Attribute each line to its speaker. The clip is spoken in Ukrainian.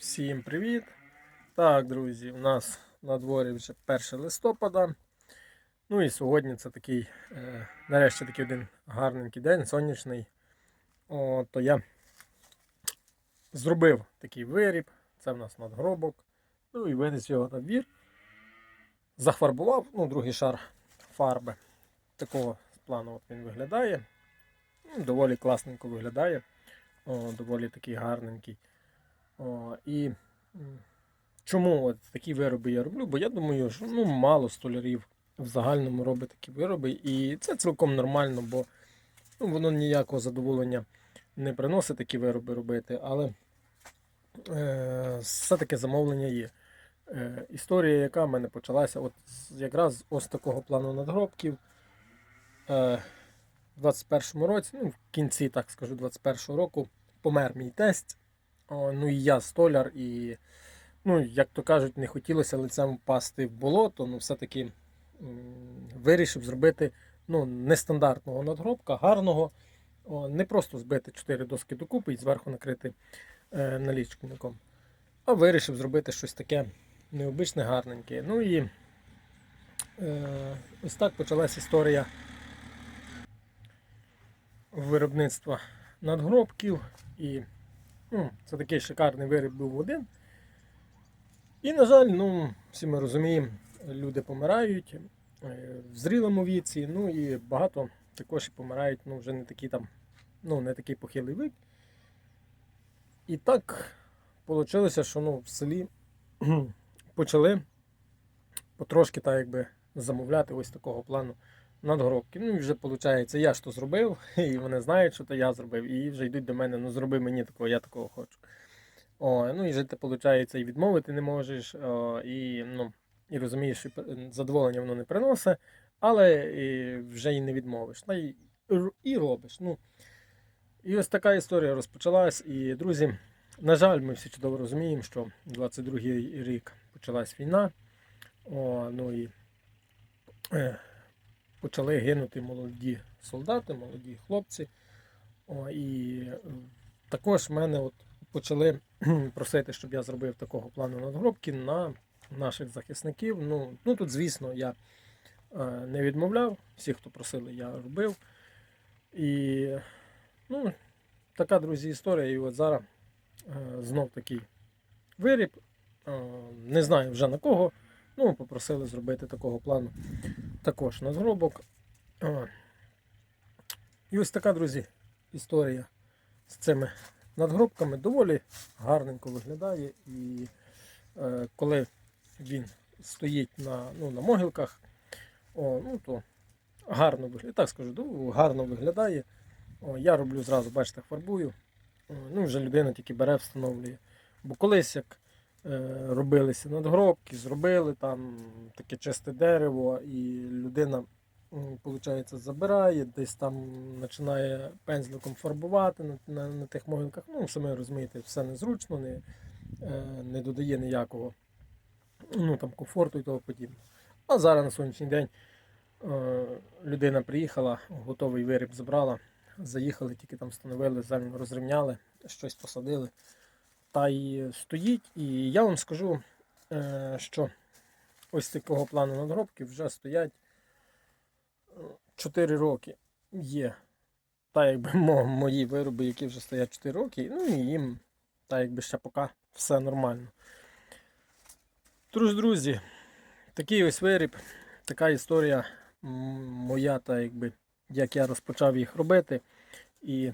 Speaker 1: Всім привіт! Так, друзі, у нас на дворі вже 1 листопада. Ну і сьогодні це такий, е, нарешті такий один гарненький день, сонячний. О, то я зробив такий виріб, це в нас надгробок. Ну і винес його на двір. Зафарбував, ну, другий шар фарби. Такого плану от він виглядає. Ну, доволі класненько виглядає. О, доволі такий гарненький. О, і чому от такі вироби я роблю? Бо я думаю, що ну, мало столярів в загальному робить такі вироби. І це цілком нормально, бо ну, воно ніякого задоволення не приносить такі вироби робити, але е, все-таки замовлення є. Е, історія, яка в мене почалася, от якраз з ось такого плану надгробків. Е, в 21-му році, ну, в кінці, так скажу, 21-го року помер мій тесть. Ну і я столяр, і, ну, як то кажуть, не хотілося лицем впасти в болото, ну все-таки вирішив зробити ну, нестандартного надгробка, гарного, о, не просто збити чотири доски докупи і зверху накрити е, налічником, а вирішив зробити щось таке необичне, гарненьке. Ну і е, ось так почалась історія виробництва надгробків. І це такий шикарний виріб був один. І, на жаль, ну, всі ми розуміємо, люди помирають е, в зрілому віці, ну і багато також і помирають ну, вже не такий там, ну, не такий похилий вік. І так вийшло, що ну, в селі почали потрошки так якби замовляти ось такого плану надгробки. Ну і вже виходить, я ж то зробив, і вони знають, що то я зробив, і вже йдуть до мене, ну зроби мені такого, я такого хочу. О, ну і вже ти, виходить, і відмовити не можеш, о, і, ну, і розумієш, що задоволення воно не приносить, але і вже і не відмовиш. Та й, і робиш. Ну, і ось така історія розпочалась. І, друзі, на жаль, ми всі чудово розуміємо, що 22-й рік почалась війна. О, ну і е, почали гинути молоді солдати, молоді хлопці. О, і е, також мене от почали просити, щоб я зробив такого плану надгробки на наших захисників. Ну, ну тут, звісно, я е, не відмовляв. Всі, хто просили, я робив. І ну, така, друзі, історія. І от зараз е, знов такий виріб. Не знаю вже на кого. Ну, попросили зробити такого плану також надгробок. О. І ось така, друзі, історія з цими надгробками доволі гарненько виглядає. І е, коли він стоїть на, ну, на могилках, о, ну, то гарно виглядає. Так скажу, гарно виглядає. О, я роблю зразу, бачите, фарбую. О, ну, вже людина тільки бере, встановлює. Бо колись як робилися надгробки, зробили там таке чисте дерево, і людина, виходить, забирає, десь там починає пензликом фарбувати на, на, на тих могилках. Ну, самі розумієте, все незручно, не, е, не додає ніякого ну, там, комфорту і того подібне. А зараз на сьогоднішній день е, людина приїхала, готовий виріб забрала, заїхали, тільки там встановили, землю розрівняли, щось посадили та й стоїть. І я вам скажу, е, що ось такого плану надгробки вже стоять 4 роки. Є. Та якби мо- мої вироби, які вже стоять 4 роки, ну і їм, та якби ще поки все нормально. Тож, друзі, такий ось виріб, така історія моя, та якби, як я розпочав їх робити. І